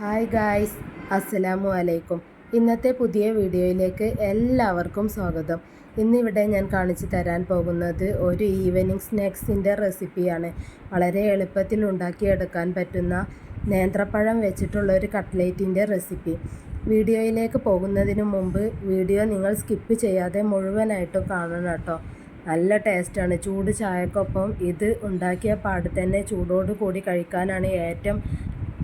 Hi guys അസ്സലാമു അലൈക്കും ഇന്നത്തെ പുതിയ വീഡിയോയിലേക്ക് എല്ലാവർക്കും സ്വാഗതം. ഇന്നിവിടെ ഞാൻ കാണിച്ചു തരാൻ പോകുന്നത് ഒരു ഈവനിങ് സ്നാക്സിന്റെ റെസിപ്പിയാണ്. വളരെ എളുപ്പത്തിൽ ഉണ്ടാക്കിയെടുക്കാൻ പറ്റുന്ന നേന്ത്രപ്പഴം വെച്ചിട്ടുള്ള ഒരു കട്ട്ലേറ്റിന്റെ റെസിപ്പി. വീഡിയോയിലേക്ക് പോകുന്നതിന് മുമ്പ് വീഡിയോ നിങ്ങൾ സ്കിപ്പ് ചെയ്യാതെ മുഴുവനായിട്ടും കാണണം കേട്ടോ. നല്ല ടേസ്റ്റാണ്. ചൂട് ചായക്കൊപ്പം ഇത് ഉണ്ടാക്കിയ പാട് തന്നെ ചൂടോട് കൂടി കഴിക്കാനാണ് ഏറ്റവും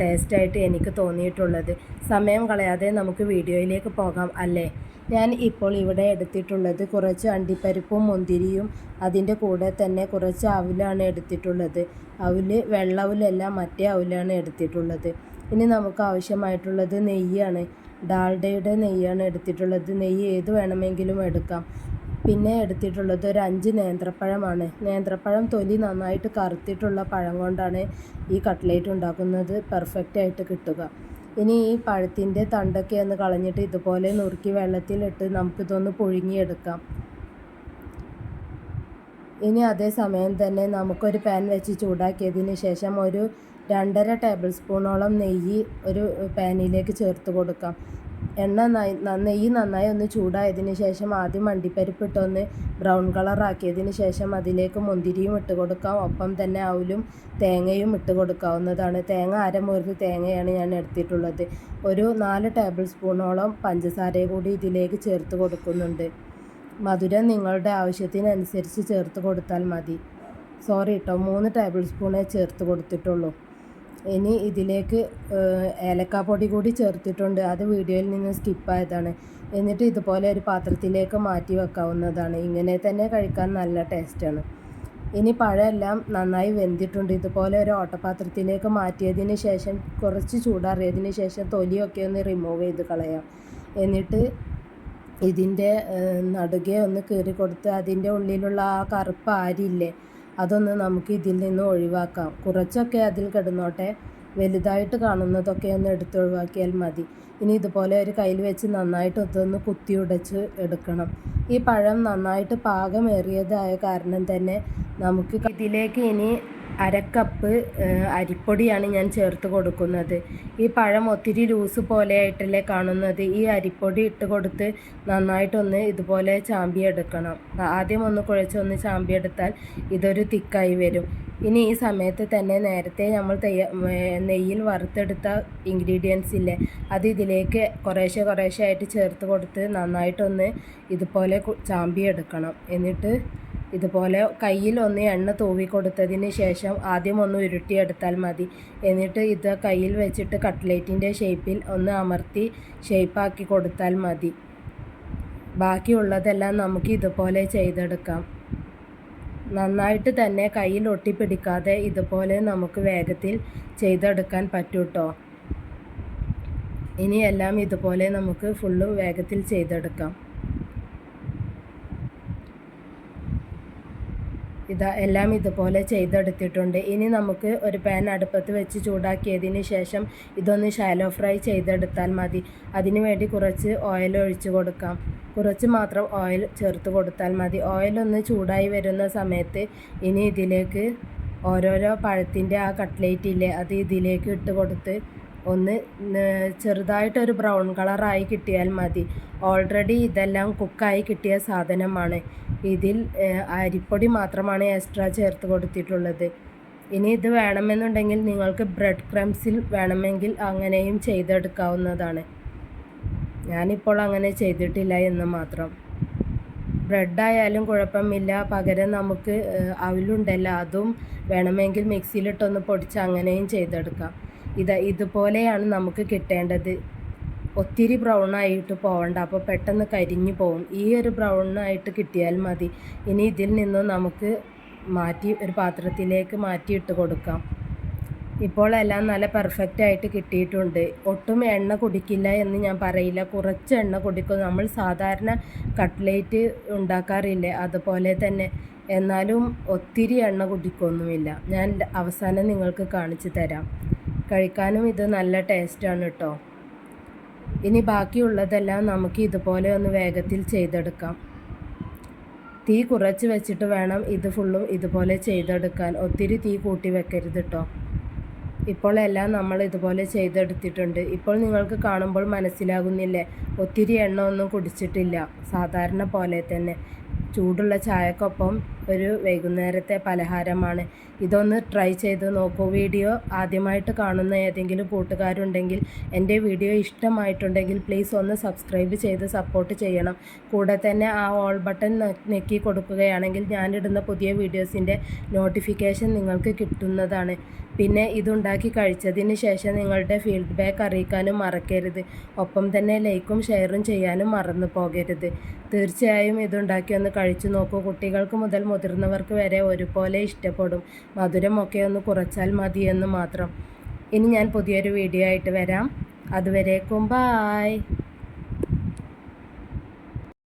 ടേസ്റ്റായിട്ട് എനിക്ക് തോന്നിയിട്ടുള്ളത്. സമയം കളയാതെ നമുക്ക് വീഡിയോയിലേക്ക് പോകാം അല്ലേ? ഞാൻ ഇപ്പോൾ ഇവിടെ എടുത്തിട്ടുള്ളത് കുറച്ച് അണ്ടിപ്പരിപ്പും മുന്തിരിയും അതിന്റെ കൂടെ തന്നെ കുറച്ച് അവിലാണ് എടുത്തിട്ടുള്ളത്. അവിൽ വെള്ളവിലല്ല മറ്റേ അവിലാണ് എടുത്തിട്ടുള്ളത്. ഇനി നമുക്ക് ആവശ്യമായിട്ടുള്ളത് നെയ്യാണ്. ഡാൽഡയുടെ നെയ്യാണ് എടുത്തിട്ടുള്ളത്. നെയ്യ് ഏത് വേണമെങ്കിലും എടുക്കാം. പിന്നെ എടുത്തിട്ടുള്ളത് ഒരു അഞ്ച് നേന്ത്രപ്പഴമാണ്. നേന്ത്രപ്പഴം തൊലി നന്നായിട്ട് കറുത്തിട്ടുള്ള പഴം കൊണ്ടാണ് ഈ കട്ട്ലേറ്റ് ഉണ്ടാക്കുന്നത്. പെർഫെക്റ്റ് ആയിട്ട് കിട്ടുക. ഇനി ഈ പഴത്തിന്റെ തണ്ടൊക്കെ ഒന്ന് കളഞ്ഞിട്ട് ഇതുപോലെ നുറുക്കി വെള്ളത്തിലിട്ട് നമുക്കിതൊന്ന് പുഴുങ്ങിയെടുക്കാം. ഇനി അതേ സമയം തന്നെ നമുക്കൊരു പാൻ വെച്ച് ചൂടാക്കിയതിന് ശേഷം ഒരു രണ്ടര ടേബിൾ സ്പൂണോളം നെയ്യ് ഒരു പാനിലേക്ക് ചേർത്ത് കൊടുക്കാം. എണ്ണ നെയ്യ് നന്നായി ഒന്ന് ചൂടായതിന് ശേഷം ആദ്യം അണ്ടിപ്പരിപ്പ് ഇട്ടൊന്ന് ബ്രൗൺ കളറാക്കിയതിന് ശേഷം അതിലേക്ക് മുന്തിരിയും ഇട്ട് കൊടുക്കാം. ഒപ്പം തന്നെ അവലും തേങ്ങയും ഇട്ട് കൊടുക്കാവുന്നതാണ്. തേങ്ങ അരമുറിച്ച് തേങ്ങയാണ് ഞാൻ എടുത്തിട്ടുള്ളത്. ഒരു നാല് ടേബിൾ സ്പൂണോളം പഞ്ചസാര കൂടി ഇതിലേക്ക് ചേർത്ത് കൊടുക്കുന്നുണ്ട്. മധുരം നിങ്ങളുടെ ആവശ്യത്തിനനുസരിച്ച് ചേർത്ത് കൊടുത്താൽ മതി. സോറി കേട്ടോ മൂന്ന് ടേബിൾ സ്പൂണേ ചേർത്ത് കൊടുത്തിട്ടുള്ളൂ. ഇനി ഇതിലേക്ക് ഏലക്കാപ്പൊടി കൂടി ചേർത്തിട്ടുണ്ട്. അത് വീഡിയോയിൽ നിന്ന് സ്കിപ്പായതാണ്. എന്നിട്ട് ഇതുപോലെ ഒരു പാത്രത്തിലേക്ക് മാറ്റി വെക്കാവുന്നതാണ്. ഇങ്ങനെ തന്നെ കഴിക്കാൻ നല്ല ടേസ്റ്റാണ്. ഇനി പഴമെല്ലാം നന്നായി വെന്തിട്ടുണ്ട്. ഇതുപോലെ ഒരു ഓട്ടപാത്രത്തിലേക്ക് മാറ്റിയതിന് ശേഷം കുറച്ച് ചൂടാറിയതിന് ശേഷം തൊലിയൊക്കെ ഒന്ന് റിമൂവ് ചെയ്ത് കളയാം. എന്നിട്ട് ഇതിന്റെ നടുകെ ഒന്ന് കീറി കൊടുത്ത് അതിന്റെ ഉള്ളിലുള്ള ആ കറുപ്പ് ആരില്ലേ അതൊന്ന് നമുക്ക് ഇതിൽ നിന്ന് ഒഴിവാക്കാം. കുറച്ചൊക്കെ അതിൽ കിടന്നോട്ടെ. വലുതായിട്ട് കാണുന്നതൊക്കെ ഒന്ന് എടുത്ത് ഒഴിവാക്കിയാൽ മതി. ഇനി ഇതുപോലെ ഒരു കയ്യിൽ വെച്ച് നന്നായിട്ട് ഒത്തൊന്ന് കുത്തി ഉടച്ച് എടുക്കണം. ഈ പഴം നന്നായിട്ട് പാകമേറിയതായ കാരണം തന്നെ നമുക്ക് ഇതിലേക്ക് ഇനി അരക്കപ്പ് അരിപ്പൊടിയാണ് ഞാൻ ചേർത്ത് കൊടുക്കുന്നത്. ഈ പഴം ഒത്തിരി ലൂസ് പോലെ ആയിട്ടല്ലേ കാണുന്നത്. ഈ അരിപ്പൊടി ഇട്ട് കൊടുത്ത് നന്നായിട്ടൊന്ന് ഇതുപോലെ ചാമ്പിയെടുക്കണം. ആദ്യം ഒന്ന് കുഴച്ചൊന്ന് ചാമ്പിയെടുത്താൽ ഇതൊരു തിക്കായി വരും. ഇനി ഈ സമയത്ത് തന്നെ നേരത്തെ നമ്മൾ നെയ്യിൽ വറുത്തെടുത്ത ഇൻഗ്രീഡിയൻസ് ഇല്ലേ അത് ഇതിലേക്ക് കുറേശ്ശെ കുറേശ്ശെ ആയിട്ട് ചേർത്ത് കൊടുത്ത് നന്നായിട്ടൊന്ന് ഇതുപോലെ ചാമ്പി എടുക്കണം എന്നിട്ട് ഇതുപോലെ കയ്യിൽ ഒന്ന് എണ്ണ തൂവി കൊടുത്തതിന് ശേഷം ആദ്യം ഒന്ന് ഉരുട്ടിയെടുത്താൽ മതി. എന്നിട്ട് ഇത് കയ്യിൽ വെച്ചിട്ട് കട്ട്ലേറ്റിന്റെ ഷേപ്പിൽ ഒന്ന് അമർത്തി ഷേപ്പാക്കി കൊടുത്താൽ മതി. ബാക്കിയുള്ളതെല്ലാം നമുക്ക് ഇതുപോലെ ചെയ്തെടുക്കാം. നന്നായിട്ട് തന്നെ കയ്യിൽ ഒട്ടിപ്പിടിക്കാതെ ഇതുപോലെ നമുക്ക് വേഗത്തിൽ ചെയ്തെടുക്കാൻ പറ്റൂട്ടോ. ഇനിയെല്ലാം ഇതുപോലെ നമുക്ക് ഫുള്ളും വേഗത്തിൽ ചെയ്തെടുക്കാം. ഇതാ എല്ലാം ഇതുപോലെ ചെയ്തെടുത്തിട്ടുണ്ട്. ഇനി നമുക്ക് ഒരു പാൻ അടുപ്പത്ത് വെച്ച് ചൂടാക്കിയതിന് ശേഷം ഇതൊന്ന് ഷാലോ ഫ്രൈ ചെയ്തെടുത്താൽ മതി. അതിനു വേണ്ടി കുറച്ച് ഓയിൽ ഒഴിച്ചു കൊടുക്കാം. കുറച്ച് മാത്രം ഓയിൽ ചേർത്ത് കൊടുത്താൽ മതി. ഓയിലൊന്ന് ചൂടായി വരുന്ന സമയത്ത് ഇനി ഇതിലേക്ക് ഓരോരോ പഴത്തിന്റെ ആ കട്ട്ലേറ്റ് ഇല്ലേ അത് ഇതിലേക്ക് ഇട്ട് കൊടുത്ത് ഒന്ന് ചെറുതായിട്ടൊരു ബ്രൗൺ കളറായി കിട്ടിയാൽ മതി. ഓൾറെഡി ഇതെല്ലാം കുക്കായി കിട്ടിയ സാധനമാണ്. ഇതിൽ അരിപ്പൊടി മാത്രമാണ് എക്സ്ട്രാ ചേർത്ത് കൊടുത്തിട്ടുള്ളത്. ഇനി ഇത് വേണമെന്നുണ്ടെങ്കിൽ നിങ്ങൾക്ക് ബ്രെഡ് ക്രംസിൽ വേണമെങ്കിൽ അങ്ങനെയും ചെയ്തെടുക്കാവുന്നതാണ്. ഞാനിപ്പോൾ അങ്ങനെ ചെയ്തിട്ടില്ല എന്ന് മാത്രം. ബ്രെഡായാലും കുഴപ്പമില്ല. പകരം നമുക്ക് അവിലുണ്ടല്ലോ. അതും വേണമെങ്കിൽ മിക്സിയിലിട്ടൊന്ന് പൊടിച്ച് അങ്ങനെയും ചെയ്തെടുക്കാം. ഇത് ഇതുപോലെയാണ് നമുക്ക് കിട്ടേണ്ടത്. ഒത്തിരി ബ്രൗൺ ആയിട്ട് പോവണ്ട. അപ്പോൾ പെട്ടെന്ന് കരിഞ്ഞു പോകും ഈ ഒരു ബ്രൗൺ ആയിട്ട് കിട്ടിയാൽ മതി. ഇനി ഇതിൽ നിന്ന് നമുക്ക് മാറ്റി ഒരു പാത്രത്തിലേക്ക് മാറ്റിയിട്ട് കൊടുക്കാം. ഇപ്പോൾ എല്ലാം നല്ല പെർഫെക്റ്റ് ആയിട്ട് കിട്ടിയിട്ടുണ്ട്. ഒട്ടും എണ്ണ കുടിക്കില്ല എന്ന് ഞാൻ പറയില്ല. കുറച്ച് എണ്ണ കുടിക്കും. നമ്മൾ സാധാരണ കട്ട്ലേറ്റ് ഉണ്ടാക്കാറില്ലേ? അതുപോലെ തന്നെ. എന്നാലും ഒത്തിരി എണ്ണ കുടിക്കൊന്നുമില്ല. ഞാൻ അവസാനം നിങ്ങൾക്ക് കാണിച്ചു തരാം. കഴിക്കാനും ഇത് നല്ല ടേസ്റ്റാണ് കേട്ടോ ഇനി ബാക്കിയുള്ളതെല്ലാം നമുക്ക് ഇതുപോലെ ഒന്ന് വേഗത്തിൽ ചെയ്തെടുക്കാം. തീ കുറച്ച് വെച്ചിട്ട് വേണം ഇത് ഫുള്ളും ഇതുപോലെ ചെയ്തെടുക്കാൻ. ഒത്തിരി തീ കൂട്ടി വെക്കരുത് കേട്ടോ ഇപ്പോൾ എല്ലാം നമ്മൾ ഇതുപോലെ ചെയ്തെടുത്തിട്ടുണ്ട്. ഇപ്പോൾ നിങ്ങൾക്ക് കാണുമ്പോൾ മനസ്സിലാകുന്നില്ലേ? ഒത്തിരി എണ്ണ ഒന്നും കുടിച്ചിട്ടില്ല. സാധാരണ പോലെ തന്നെ. ചൂടുള്ള ചായക്കൊപ്പം ഒരു വൈകുന്നേരത്തെ പലഹാരമാണ്. ഇതൊന്ന് ട്രൈ ചെയ്ത് നോക്കൂ. വീഡിയോ ആദ്യമായിട്ട് കാണുന്ന ഏതെങ്കിലും കൂട്ടുകാരുണ്ടെങ്കിൽ എന്റെ വീഡിയോ ഇഷ്ടമായിട്ടുണ്ടെങ്കിൽ പ്ലീസ് ഒന്ന് സബ്സ്ക്രൈബ് ചെയ്ത് സപ്പോർട്ട് ചെയ്യണം. കൂടെ തന്നെ ആ ഓൾ ബട്ടൺ ഞെക്കി കൊടുക്കുകയാണെങ്കിൽ ഞാനിടുന്ന പുതിയ വീഡിയോസിന്റെ നോട്ടിഫിക്കേഷൻ നിങ്ങൾക്ക് കിട്ടുന്നതാണ്. പിന്നെ ഇതുണ്ടാക്കി കഴിച്ചതിന് ശേഷം നിങ്ങളുടെ ഫീഡ്ബാക്ക് അറിയിക്കാനും മറക്കരുത്. ഒപ്പം തന്നെ ലൈക്കും ഷെയറും ചെയ്യാനും മറന്നു പോകരുത്. തീർച്ചയായും ഇതുണ്ടാക്കി ഒന്ന് കഴിച്ചു നോക്കൂ. കുട്ടികൾക്ക് മുതൽ മുതിർന്നവർക്ക് വരെ ഒരുപോലെ ഇഷ്ടപ്പെടും. മധുരമൊക്കെ ഒന്ന് കുറച്ചാൽ മതിയെന്ന് മാത്രം. ഇനി ഞാൻ പുതിയൊരു വീഡിയോ ആയിട്ട് വരാം. അതുവരേക്കും ബായ്.